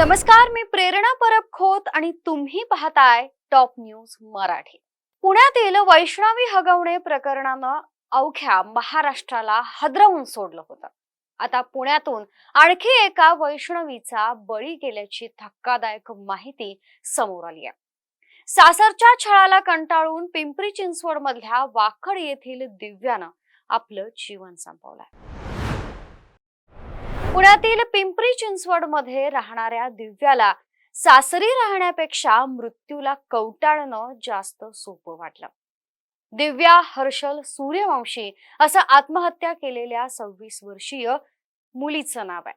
नमस्कार मी प्रेरणा परब खोत आणि तुम्ही पाहताय टॉप न्यूज मराठी. पुण्यातील वैष्णवी हगवणे प्रकरणानं अवघ्या महाराष्ट्राला हदरवून सोडलं होतं. आता पुण्यातून आणखी एका वैष्णवीचा बळी गेल्याची धक्कादायक माहिती समोर आली आहे. सासरच्या छळाला कंटाळून पिंपरी चिंचवड मधल्या वाकड येथील दिव्यानं आपलं जीवन संपवलंय. पुण्यातील पिंपरी चिंचवडमध्ये राहणाऱ्या दिव्याला सासरी राहण्यापेक्षा मृत्यूला कवटाळणं जास्त सोपं वाटलं. दिव्या हर्षल सूर्यवंशी असं आत्महत्या केलेल्या सव्वीस वर्षीय मुलीचं नाव आहे.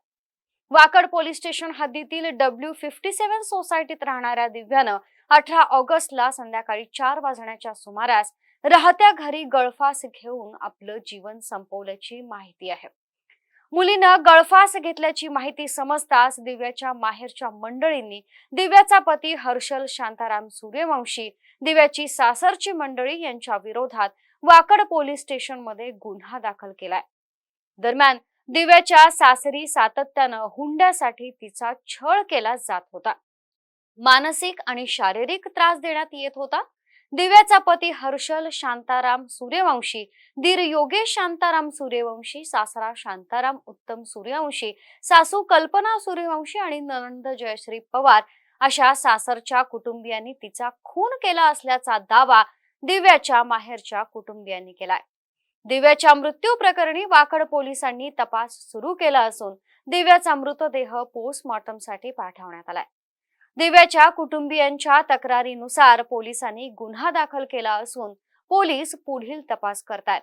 वाकड पोलीस स्टेशन हद्दीतील डब्ल्यू फिफ्टी सेव्हन सोसायटीत राहणाऱ्या दिव्यानं अठरा ऑगस्टला संध्याकाळी चार वाजण्याच्या सुमारास राहत्या घरी गळफास घेऊन आपलं जीवन संपवल्याची माहिती आहे. मुलीनं गळफास घेतल्याची माहिती समजताच दिव्याच्या माहेरच्या मंडळींनी दिव्याचा पती हर्षल शांताराम सूर्यवंशी दिव्याची सासरची मंडळी यांच्या विरोधात वाकड पोलीस स्टेशनमध्ये गुन्हा दाखल केलाय. दरम्यान दिव्याच्या सासरी सातत्यानं हुंड्यासाठी तिचा छळ केला जात होता. मानसिक आणि शारीरिक त्रास देण्यात येत होता दिव्याचा पती हर्षल शांताराम सूर्यवंशी दीर योगेश शांताराम सूर्यवंशी सासरा शांताराम उत्तम सूर्यवंशी सासू कल्पना सूर्यवंशी आणि नंद जयश्री पवार अशा सासरच्या कुटुंबियांनी तिचा खून केला असल्याचा दावा दिव्याच्या माहेरच्या कुटुंबियांनी केलाय. दिव्याच्या मृत्यू प्रकरणी वाकड पोलिसांनी तपास सुरू केला असून दिव्याचा मृतदेह पोस्टमॉर्टमसाठी पाठवण्यात आलाय. दिव्याच्या कुटुंबियांच्या तक्रारीनुसार पोलिसांनी गुन्हा दाखल केला असून पोलीस पुढील तपास करतायत.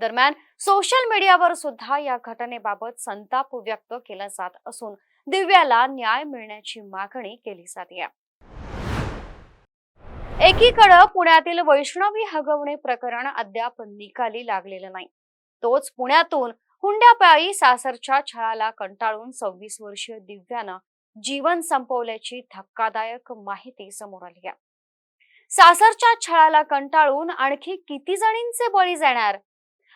दरम्यान सोशल मीडियावर सुद्धा या घटनेबाबत संताप व्यक्त केला जात असून दिव्याला न्याय मिळण्याची मागणी केली जाते एकीकडं पुण्यातील वैष्णवी हगवणे प्रकरण अद्याप निकाली लागलेलं नाही. तोच पुण्यातून हुंड्यापायी सासरच्या छळाला कंटाळून सव्वीस वर्षीय दिव्यानं जीवन संपवल्याची धक्कादायक माहिती समोर आली आहे. सासरच्या छळाला कंटाळून आणखी किती जणींचे बळी जाणार?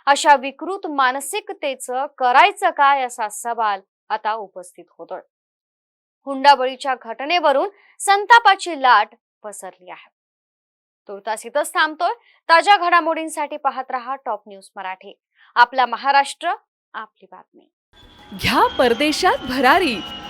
अशा विकृत मानसिकतेचं करायचं काय असा सवाल आता उपस्थित होतोय. हुंडाबळीच्या घटनेवरून संतापाची लाट पसरली आहे. तुर्तास इथंच थांबतोय. ताज्या घडामोडींसाठी पाहत रहा टॉप न्यूज मराठी. आपला महाराष्ट्र आपली बातमी. घ्या परदेशात भरारी.